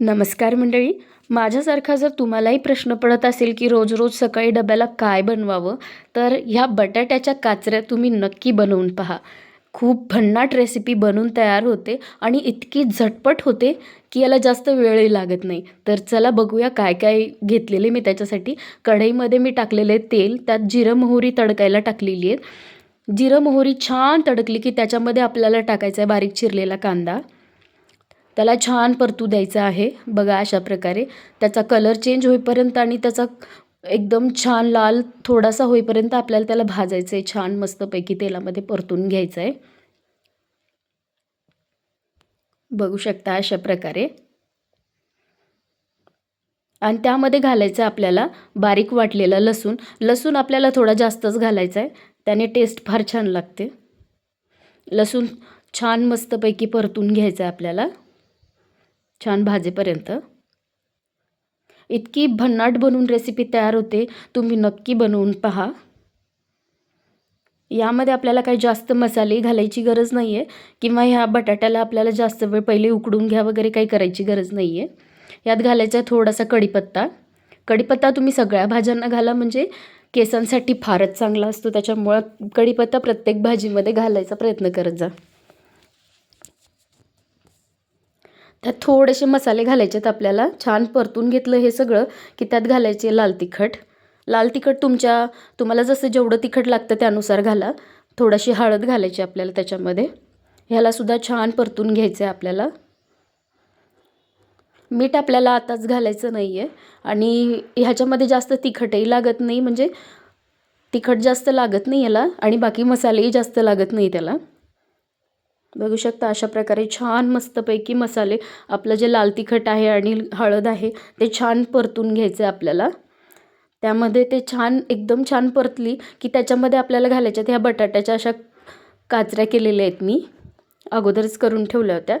नमस्कार मंडळी. माझ्यासारखा जर तुम्हालाही प्रश्न पडत असेल की रोज रोज सकाळी डब्याला काय बनवावं तर ह्या बटाट्याच्या काचऱ्या तुम्ही नक्की बनवून पहा. खूप भन्नाट रेसिपी बनवून तयार होते आणि इतकी झटपट होते की याला जास्त वेळही लागत नाही. तर चला बघूया काय काय घेतलेले मी त्याच्यासाठी. कढईमध्ये मी टाकलेले तेल त्यात जिरं मोहरी तडकायला टाकलेली आहे जिरं मोहरी छान तडकली की त्याच्यामध्ये आपल्याला टाकायचा आहे बारीक चिरलेला कांदा. त्याला छान परतू द्यायचं आहे. बघा अशा प्रकारे. त्याचा कलर चेंज होईपर्यंत आणि त्याचा एकदम छान लाल थोडासा होईपर्यंत आपल्याला त्याला भाजायचं आहे छान मस्तपैकी तेलामध्ये परतून घ्यायचं आहे बघू शकता अशा प्रकारे. आणि त्यामध्ये घालायचं आहे आपल्याला बारीक वाटलेला लसूण. लसूण आपल्याला थोडा जास्तच घालायचा आहे त्याने टेस्ट फार छान लागते. लसूण छान मस्तपैकी परतून घ्यायचं आहे आपल्याला. छान भाजेपर्यंत. इतकी भन्नाट बनवून रेसिपी तयार होते तुम्ही नक्की बनवून पहा. यामध्ये आपल्याला काही जास्त मसाले घालायची गरज नाही आहे किंवा ह्या बटाट्याला आपल्याला जास्त वेळ पहिले उकडून घ्या वगैरे काही करायची गरज नाही आहे यात घालायचा थोडासा कढीपत्ता. कढीपत्ता तुम्ही सगळ्या भाज्यांना घाला म्हणजे केसांसाठी फारच चांगला असतो त्याच्यामुळं कढीपत्ता प्रत्येक भाजीमध्ये घालायचा प्रयत्न करत जा. त्यात थोडेसे मसाले घालायचे आहेत आपल्याला. छान परतून घेतलं हे सगळं की त्यात घालायचे लाल तिखट. लाल तिखट तुमच्या तुम्हाला जसं जेवढं तिखट लागतं त्यानुसार घाला. थोडीशी हळद घालायची आपल्याला त्याच्यामध्ये. ह्यालासुद्धा छान परतून घ्यायचं आहे आपल्याला. मीठ आपल्याला आताच घालायचं नाही आहे आणि ह्याच्यामध्ये जास्त तिखटही लागत नाही. म्हणजे तिखट जास्त लागत नाही याला आणि बाकी मसालेही जास्त लागत नाही त्याला. बघू शकता अशा प्रकारे छान मस्तपैकी मसाले आपलं जे लाल तिखट आहे आणि हळद आहे ते छान परतून घ्यायचे आपल्याला. त्यामध्ये ते छान एकदम छान परतली की त्याच्यामध्ये आपल्याला घालायच्या ह्या बटाट्याच्या अशा काचऱ्या केलेल्या आहेत मी. अगोदरच करून ठेवल्या होत्या.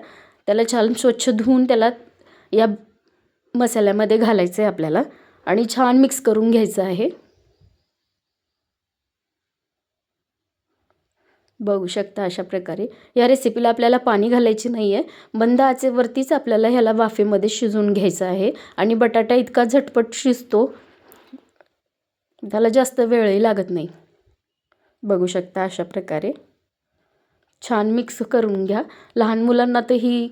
त्याला छान स्वच्छ धुवून त्याला या मसाल्यामध्ये घालायचं आहे आपल्याला आणि छान मिक्स करून घ्यायचं आहे. बघू शकता अशा प्रकारे. या रेसिपीला आपल्याला पाणी घालायची नाही आहे बंद आचेवरतीच आपल्याला ह्याला वाफेमध्ये शिजवून घ्यायचं आहे आणि बटाटा इतका झटपट शिजतो त्याला जास्त वेळही लागत नाही. बघू शकता अशा प्रकारे. छान मिक्स करून घ्या. लहान मुलांना तर ही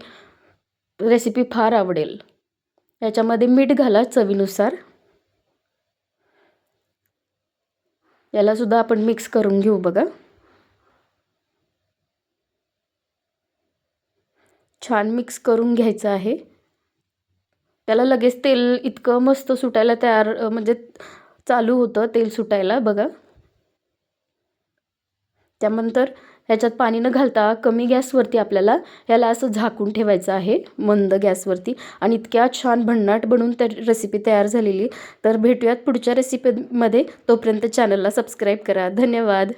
रेसिपी फार आवडेल. याच्यामध्ये मीठ घाला चवीनुसार. यालासुद्धा आपण मिक्स करून घेऊ बघा. छान मिक्स करून घ्यायचं आहे. त्याला लगेच तेल इतकं मस्त सुटायला तयार म्हणजे चालू होतं तेल सुटायला बघा. त्यानंतर ह्याच्यात पाणी न घालता कमी गॅसवरती आपल्याला ह्याला असं झाकून ठेवायचं आहे मंद गॅसवरती. आणि इतक्या छान भन्नाट बनवून तर रेसिपी तयार झालेली. तर भेटूयात पुढच्या रेसिपीमध्ये तोपर्यंत चॅनलला सबस्क्राईब करा. धन्यवाद.